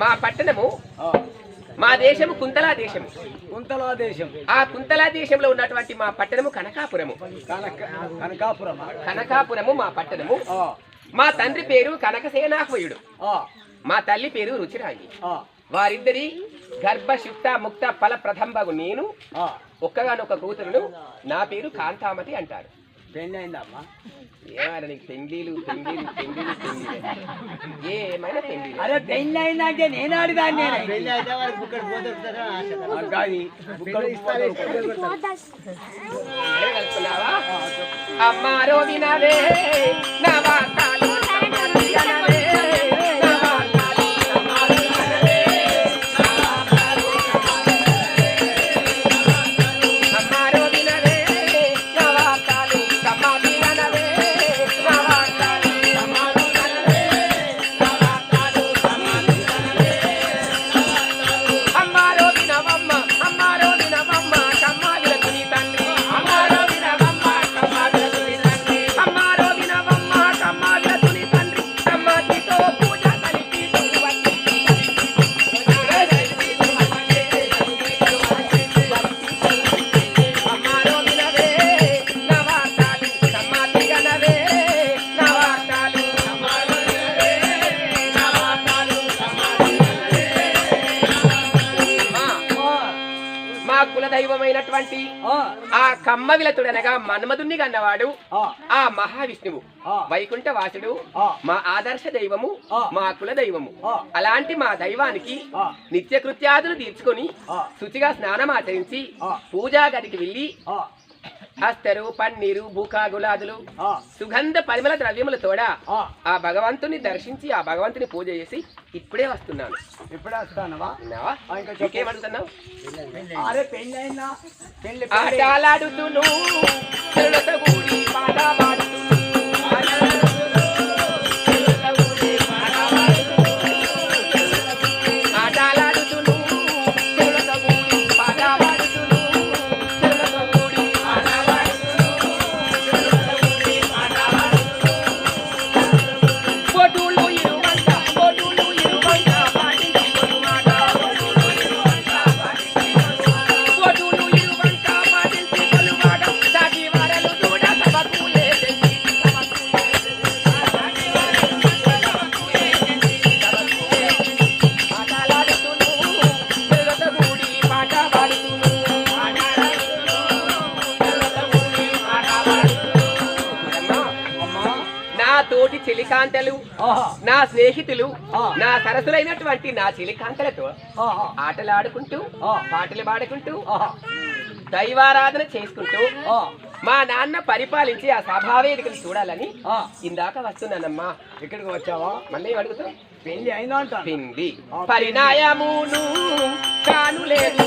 మా పట్టణము మా దేశము కుంతలా దేశము కుంతలా దేశం. ఆ కుంతలా దేశంలో ఉన్నటువంటి మా పట్టణము కనకాపురము. కనక కనకాపురమా? కనకాపురము మా పట్టణము. మా తండ్రి పేరు కనకసేనాహ్వయుడు. మా తల్లి పేరు రుచిరాయి వారిద్దరి గర్భశుక్త ముక్త ఫల ప్రథంబగు నేను. ఒక్కగానొక్క కూతురును నా పేరు కాంతామతి అంటారు. పెళ్ళి అయిందమ్మా. ఏమైనా నీకు పెండ్లీలు పెండ్లీలు పెండ్లీలు పెండ్లీలు ఏమైనా పెండ్లీలు అరే పెళ్ళి అయిందంటే నేను ఆడిదాన్ని. పెళ్ళి అయితే వాడికి బుక్కడు పోతాడు అదే కలుపుకున్నావా? అమ్మా రోగినవే నా వార్తలు కమ్మవిలతుడనగా మన్మధుణ్ణి కన్నవాడు ఆ మహావిష్ణువు. వైకుంఠ వాసుడు. మా ఆదర్శ దైవము. మా కుల దైవము. అలాంటి మా దైవానికి. నిత్య కృత్యాదులు తీర్చుకొని. శుచిగా స్నానం ఆచరించి. పూజా గదికి వెళ్ళి అస్తరు పన్నీరు బూకా గులాదులు. సుగంధ పరిమళ ద్రవ్యముల తోడ ఆ. భగవంతుని దర్శించి ఆ భగవంతుని పూజ చేసి ఇప్పుడే వస్తున్నాను. ఇప్పుడే వస్తానవా విన్నావా? తోటి చెలికాంతలు నా స్నేహితులు. నా సరసులైనటువంటి నా చెలికాంతలతో ఆటలాడుకుంటూ. పాటలు పాడుకుంటూ దైవారాధన చేసుకుంటూ మా నాన్న పరిపాలించి ఆ సభావేదికలు చూడాలని ఇందాక వస్తున్నానమ్మా. ఇక్కడికి వచ్చావా? మళ్ళీ అడుగుతాం. పెళ్ళి అయిందా అంట పిండి. పరిణాయమును కానులేదు.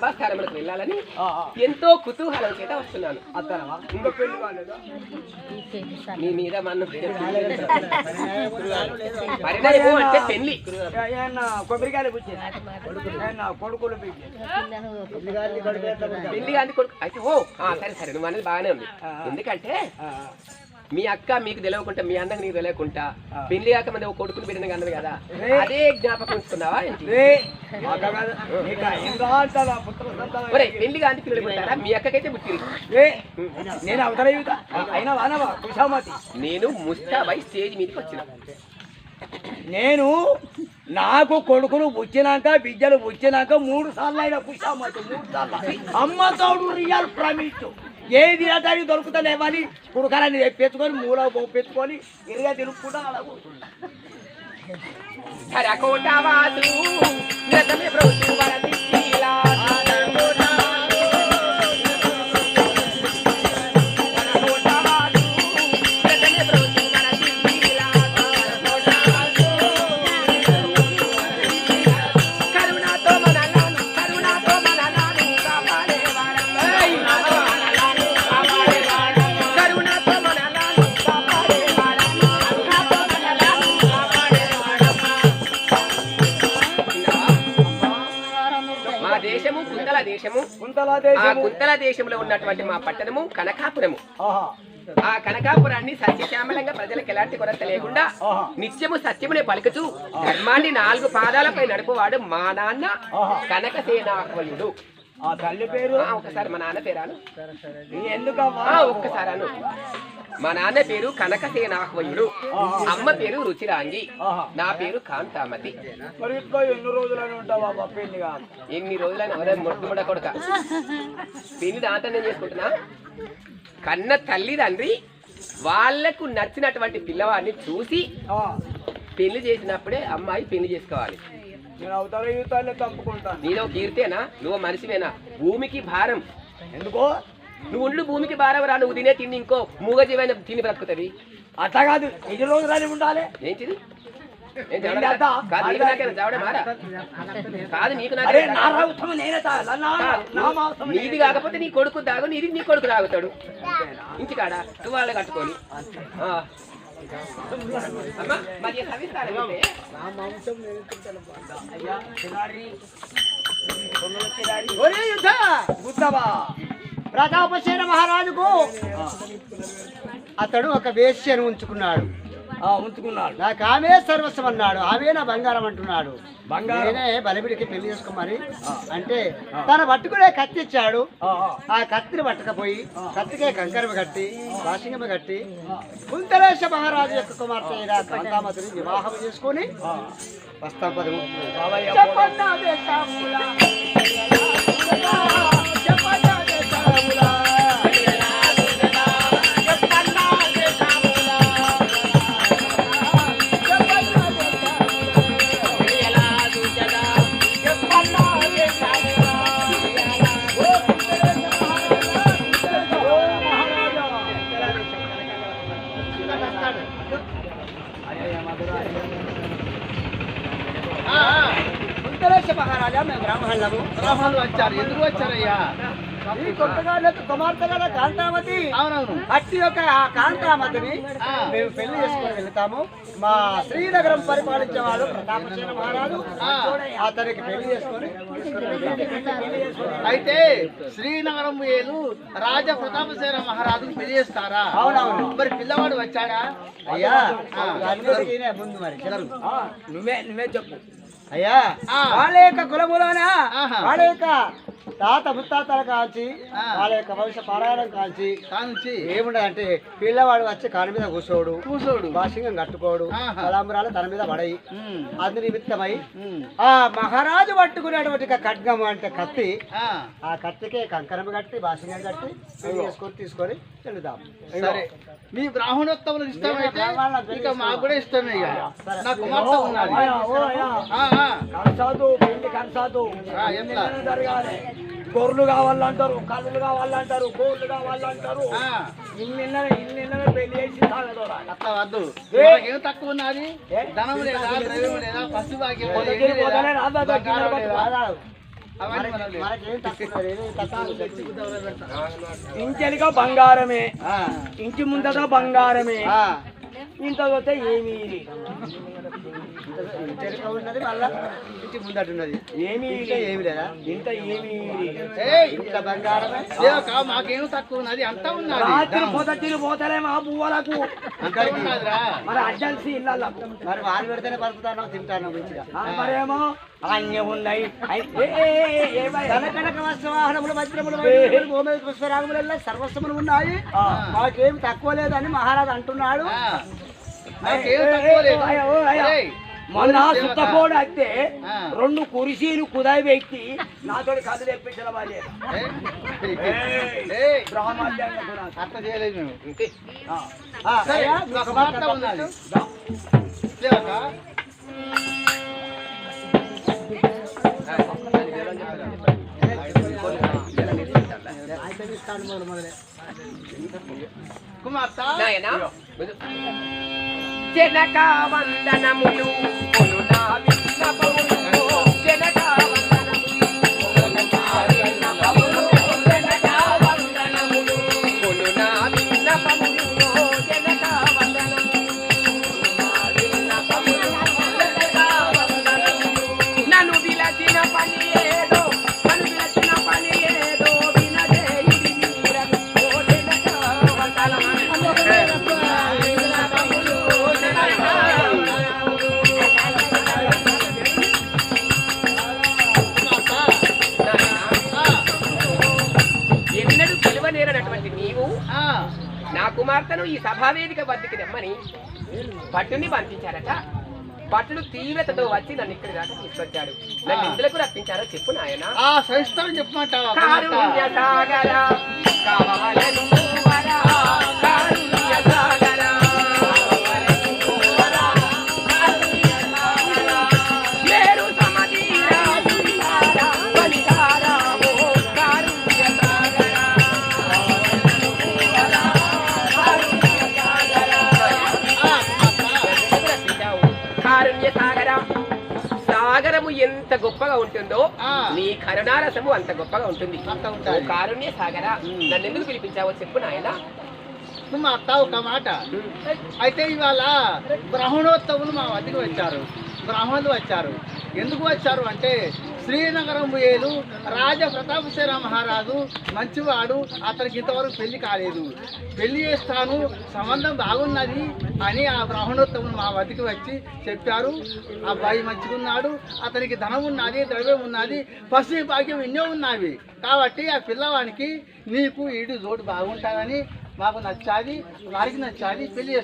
సభాస్థానములకు వెళ్ళాలని ఎంతో కుతూహలం చేత వస్తున్నాను. ఇంకో పెళ్ళి కాలేదా మీ మీద పరిణయము అంటే పెళ్ళి. కొబ్బరికాయలు కొడుకులు పెళ్ళి కానీ కొడుకు అయితే ఓ ఆ, సరే సరే నువ్వు అనేది బాగానే ఉంది. ఎందుకంటే మీ అక్క మీకు తెలియకుండా మీ అన్నకి నీకు తెలియకుండా. పెళ్ళి కాక మంది ఒక కొడుకుని బిడ్డని అన్నది కదా. అదే జ్ఞాపకం ఉంచుకున్నావా పెళ్ళి కాంతి పిల్లలు పుట్టారా? మీ అక్కకైతే రే, నేను అవతల యువత అయినా వానవా? కుషామతి నేను ముస్తాబై స్టేజ్ మీదకి వచ్చిన. నేను నాకు కొడుకులు పుచ్చినాక బిడ్డలు పుచ్చినాక మూడు సార్లు అయినా కుషామతి మూడు సార్లు. అమ్మ తోడు రియల్ ప్రమిట్ ఏది అతని దొరుకుతలేవని కుడుకాలని తెప్పించుకొని మూల పెట్టుకొని ఇరుగా తిరుక్కుంటా అలా కూర్చుంటా. ఆ దేశంలో ఉన్నటువంటి మా పట్టణము కనకాపురము ఆ కనకాపురాన్ని సత్యశ్యామలంగా ప్రజలకు ఎలాంటి కొరత లేకుండా. నిత్యము సత్యమునే పలుకుతూ ధర్మాన్ని నాలుగు పాదాలపై నడుపువాడు మా నాన్న ఆహా. ఆ తల్లి పేరు? ఒకసారి మా నాన్న పేరాను. ఎందుకమ్మా? ఒక్కసారి అను మా నాన్న పేరు కనకసేనాహ్వయుడు. అమ్మ పేరు రుచిరాంగి. నా పేరు కాంతామతి. మరి ఇట్లా ఎన్ని రోజులని ఉంటావా పెళ్ళిగా ఎన్ని రోజులైనా? ఎవరే ముట్టుముడ కొడక. పెళ్ళి దాంతో నేను చేసుకుంటున్నా? కన్న తల్లి తండ్రి వాళ్ళకు నచ్చినటువంటి పిల్లవాడిని చూసి పెళ్ళి చేసినప్పుడే అమ్మాయి పెళ్ళి చేసుకోవాలి. నేను అవతల యువతాన్ని తప్పుకుంటాను. నీలో కీర్తేనా? నువ్వు మనిషివేనా? భూమికి భారం. ఎందుకో? నువ్వు ఉండు భూమికి భారం రా నువ్వు తినే తిండి ఇంకో మూగజీవైన తిని బ్రతుకుతుంది. అట్లా కాదు ఎన్ని రోజులని ఉండాలి? ఏంటిది? కాదు నీకు నీది కాకపోతే నీ కొడుకు తాగు నీది నీ కొడుకు తాగుతాడు. ఇంటికాడ తువాళ్ళు కట్టుకొని. ఆ. ప్రతాపసేన మహారాజుకు అతడు ఒక వేశ్యను ఉంచుకున్నాడు ఉంచుకున్నాడు. నాకు ఆమె సర్వస్వం అన్నాడు. ఆమె నా బంగారం అంటున్నాడు. నేనే బలిబిడికి పెళ్ళి చేసుకోమని అంటే తన పట్టుకునే కత్తి ఇచ్చాడు ఆ, కత్తిని పట్టకపోయి కత్తికే కంకరమ కట్టి వాషింగమ కట్టి కుంతలేశ మహారాజు యొక్క కుమార్తె కాంతామతిని వివాహం చేసుకొని వస్తాం పదము బావయ్య చెప్పన్నా మహారాజా మేము బ్రాహ్మణులము బ్రాహ్మణులు వచ్చారు. ఎందుకు వచ్చారయ్యా? ఈ కొత్తగా కుమార్తె కదా కాంతామతి అవునవును. అట్టి యొక్క ఆ కాంతామతిని. మేము పెళ్ళి చేసుకొని వెళ్తాము. మా శ్రీనగరం పరిపాలించే వాడు ప్రతాపసేన మహారాజు. ఆ. అతనికి పెళ్ళి చేసుకొని అయితే శ్రీనగరం వేలు రాజ ప్రతాపసేన మహారాజుకు పెళ్ళి చేస్తారా? అవునవును. మరి పిల్లవాడు వచ్చాడా? అయ్యా ముందు మరి. నువ్వే నువ్వే చెప్పు. అయ్యా. వాళ్ళ యొక్క కులములోన. వాళ్ళ యొక్క తాత ముత్తాతల కాల్చి. వాళ్ళ యొక్క భవిష్య పారాయణం కాల్చి కానుంచి ఏముండదంటే పిల్లవాడు వచ్చి కాలు మీద కూర్చోడు కూసోడు భాషంగా కట్టుకోడు. తలంబరాలు తన మీద పడయి. అందు నిమిత్తమై. ఆ మహారాజు పట్టుకునేటువంటి ఒక ఖడ్గం అంటే కత్తి. ఆ, కత్తికే కంకరం కట్టి భాషంగా కట్టి చేసుకొని తీసుకొని వెళ్దాం. సరే. మీ బ్రాహ్మణోత్తములు ఇష్టమైతే ఇక మాకు కూడా ఇష్టమే. నా కుమార్తె కనసాదు పెళ్ళి కనసాదు. జరగాలి గొర్రెలు కావాలంటారు కళ్ళు కావాలంటారు గోర్లు కావాలంటారు. ఇన్ని ఇన్ని పెళ్ళి చేసి అట్లా వద్దు. ఏ? తక్కువ ఉన్నది? ధనం లేదా ద్రవ్యం లేదా పశు భాగ్యం బంగారమే. ఇంటి ముందట బంగారమే. ఇంత పోతే ఏమీ ఉన్నది మళ్ళా ఇంటి ముందట ఉన్నది ఏమీ లేదా. ఇంత ఏమీ ఇంత బంగారమే మాకేం తక్కువ ఉన్నది? అంతా ఉన్నది. రాత్రి పొద్దులు పోతలే మా ఉన్నదిరా. మరి అడ్జన్సీ ఇళ్ళకు మరి వాళ్ళు పెడితేనే బతుకుతాను తింటాను మంచిగా. మరేమో? అన్నీ ఉన్నాయి సర్వస్వములు ఉన్నాయి ఆ. మాకేమి తక్కువ లేదని మహారాజు అంటున్నాడు మాకేం మొన్న అయితే. రెండు కురిసీలు కుదాయి వ్యక్తి నాతో కళ్ళు తెప్పించిన వాళ్ళే కూడా. అట్లా చేయలేదు మేము కుమార్తె. జనక వందనములు. కుమార్తెను ఈ సభావేదిక వద్దకి రమ్మని భటుని పంపించారట. భటుడు తీవ్రతతో వచ్చి నన్ను ఇక్కడి దాకా తీసుకొచ్చాడు. నన్ను ఎందులకు రప్పించారో చెప్పు నాయన. ఆ ఎంత గొప్పగా ఉంటుందో. నీ కరుణారసము అంత గొప్పగా ఉంటుంది. కారుణ్య సాగర నన్ను ఎందుకు పిలిపించావో చెప్పు నాయన. కుమార్తె ఒక మాట. అయితే ఇవాళ బ్రాహ్మణోత్సవులు మా వద్దకు వచ్చారు. బ్రాహ్మణులు వచ్చారు. ఎందుకు వచ్చారు అంటే శ్రీనగరం పోయేలు. రాజ ప్రతాపసేన మహారాజు మంచివాడు. అతనికి ఇంతవరకు పెళ్ళి కాలేదు. పెళ్ళి చేస్తాను సంబంధం బాగున్నది అని ఆ బ్రాహ్మణోత్తములు మా వద్దకు వచ్చి చెప్పారు. అబ్బాయి మంచిగున్నాడు అతనికి ధనం ఉన్నది ద్రవ్యం ఉన్నది పసి భాగ్యం ఎన్నో ఉన్నవి. కాబట్టి ఆ పిల్లవానికి నీకు ఈడు జోడు బాగుంటుందని మాకు నచ్చాది వారికి నచ్చాది పెళ్ళి.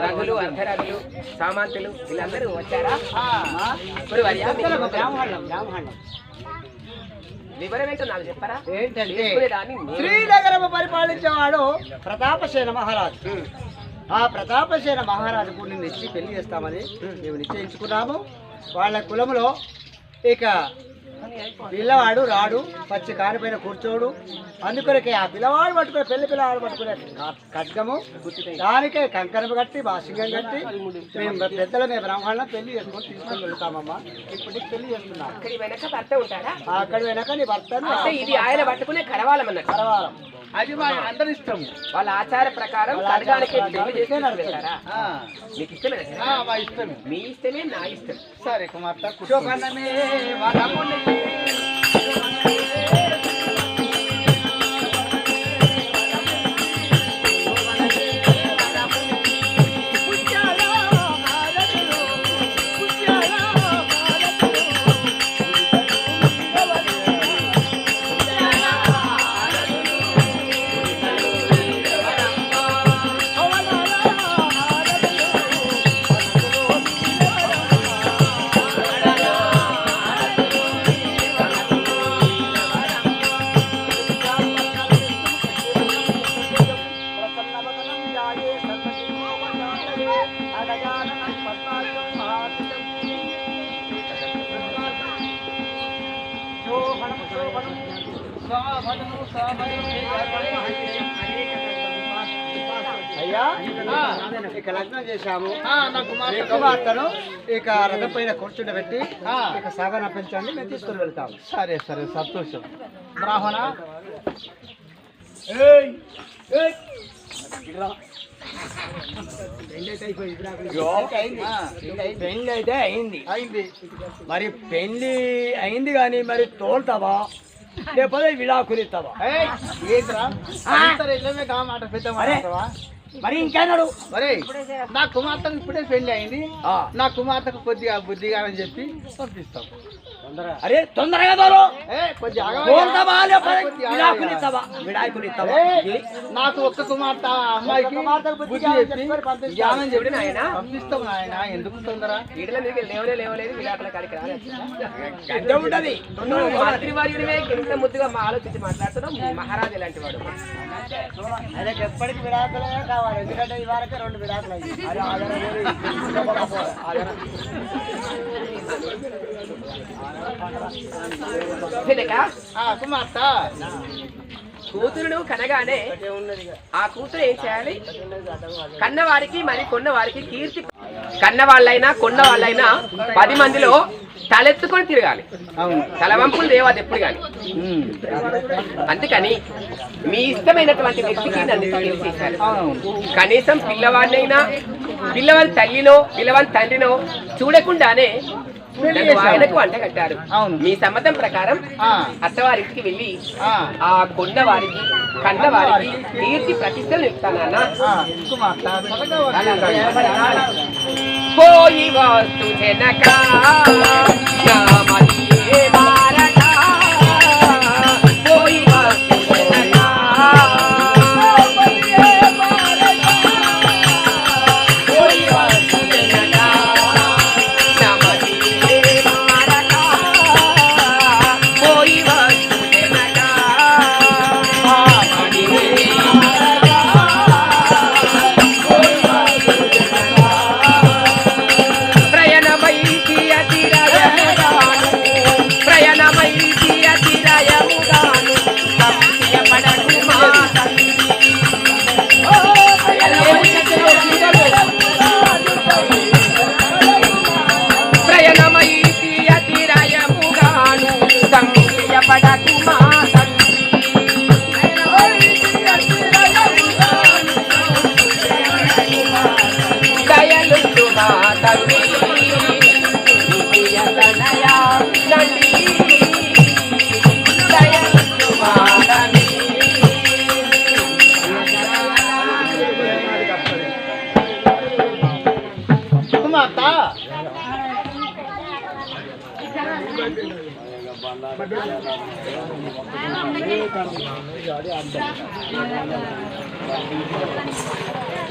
రఘులు అర్ధరథులు సామంతులు వీళ్ళందరూ వచ్చారా? బ్రాహ్మణం బ్రాహ్మణం శ్రీనగరము పరిపాలించేవాడు ప్రతాపసేన మహారాజు. ఆ ప్రతాపసేన మహారాజుకు నిన్ను ఇచ్చి పెళ్ళి చేస్తామని మేము నిశ్చయించుకున్నాము. వాళ్ళ కులములో ఇక పిల్లవాడు రాడు పచ్చి కానిపైన కూర్చోడు. అందుకొరకే ఆ పిల్లవాడు పట్టుకునే పెళ్ళి పిల్లవాడు పట్టుకునే ఖడ్గము దానికే కంకణము కట్టి బాసింగం కట్టి మేము పెద్దల మేము బ్రాహ్మణులను పెళ్ళి చేసుకొని తీసుకొని వెళ్తామమ్మా. ఇప్పుడు నీకు పెళ్ళి చేస్తున్నాం అక్కడి వెనక భర్త నీ భర్తను అంటే ఇది ఆయన పట్టుకునే కరవాలం. అది మా అందరి ఇష్టము వాళ్ళ ఆచార ప్రకారం ప్రకారం పెళ్ళి చేసి నడుస్తుంది. వెళ్తారా మీకు? ఆ, మా ఇష్టమే మీ ఇష్టమే నా ఇష్టం సరే కుమార్తె కూర్చో. అయ్యా ఆ. ఇక లగ్నం చేశాము. ఆ, నా మీ కుమార్తె కుమార్తెను ఇక రథం పైన కూర్చుండబెట్టి ఆ. ఇక సాగన పెంచండి మేము తీసుకొని వెళ్తాము. సరే సరే సంతోషం. బ్రాహ్మణ. ఏయ్, ఏయ్, ఇగో, పెళ్ళి అయితే అయింది. అయింది. మరి పెళ్ళి అయింది కానీ మరి తోలుతావా? లేకపోతే విడాకులు ఇస్తావా? మాట పెద్ద? మరి ఇంకేనాడు? మరే నా కుమార్తెకు ఇప్పుడే పెళ్ళి అయింది. నా కుమార్తెకు కొద్దిగా బుద్ధిగా అని చెప్పి పంపిస్తాం. అరే తొందరగా దూరం నాకు ఒక్క కుమార్తె అమ్మాయికి జ్ఞానం చెప్పి నాయనా. పంపిస్తాం నాయన? ఎందుకు తొందర మీకు లేవలే లేవలేదు విడాకుల గడ్డ ఉంటది. మంత్రి వారివే ఎంత ముద్దుగా మా ఆలోచించి మాట్లాడుతున్నావు. మహారాజు ఇలాంటి వాడు. ఆయనకి ఎప్పటికి విడాకులే కావాలి. ఎందుకంటే ఈ వారకే రెండు విడాకులు అయ్యాయి. కుమార్తె. కూతురును కనగానే ఆ కూతురు ఏం చేయాలి? కన్నవారికి మరి కొన్నవారికి కీర్తి కన్న వాళ్ళైనా కొన్న వాళ్ళైనా పది మందిలో తలెత్తుకొని తిరగాలి. తలవంపులు దేవాది ఎప్పుడు కానీ. అందుకని మీ ఇష్టమైనటువంటి వ్యక్తికి నన్ను అవునవును కనీసం పిల్లవాడినైనా పిల్లవాడి తల్లినో పిల్లవాడి తండ్రినో చూడకుండానే ఆయనకు వంట కట్టారు. మీ సమ్మతం ప్రకారం ఆ, అత్తవారింటికి వెళ్ళి ఆ, కొండ వారికి కన్న వారికి కీర్తి ప్రతిష్టలు ఇస్తానన్న. పోయి వస్తు Janaka 然后就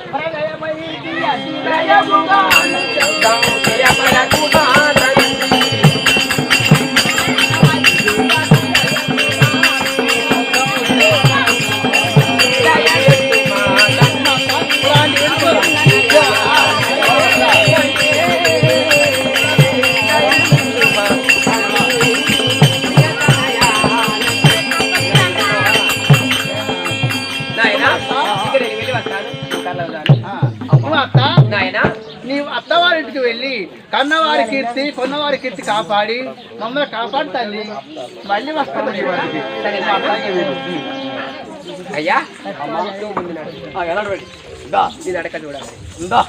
Para gaya mai dia, si raya bunga, sang dia pada kubah. కన్నవారి కీర్తి కొన్నవారి కీర్తి కాపాడి మమ్మల్ని కాపాడు తల్లి మళ్ళీ వస్తాను నీ వారికి సరే మా అత్తయ్యకి వెళ్ళు. అయ్యా నువ్వు ముందు నడు. ఆ, ఎలా రండి. ఇందా, నీ నడక చూడాలి ఇందా.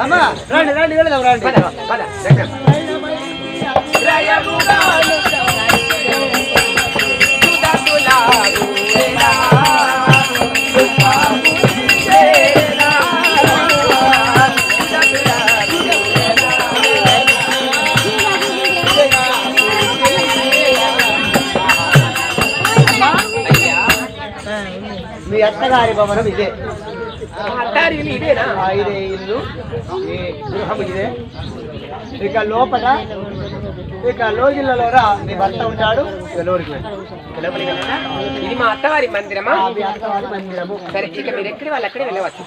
అమ్మా రండి రండి వెళదాం రండి భవనం ఇదే. అత్తారిల్లు ఇదేనా? ఇదే ఇల్లు. ఈ గృహం ఇదే. ఇక లోపల ఇక మీ భర్త ఉంటాడు? ఇది మా అత్తవారి మందిరమా? అత్తవారి మందిరము. సరే ఇక మీరు ఎక్కడి వాళ్ళు అక్కడే వెళ్ళవచ్చు?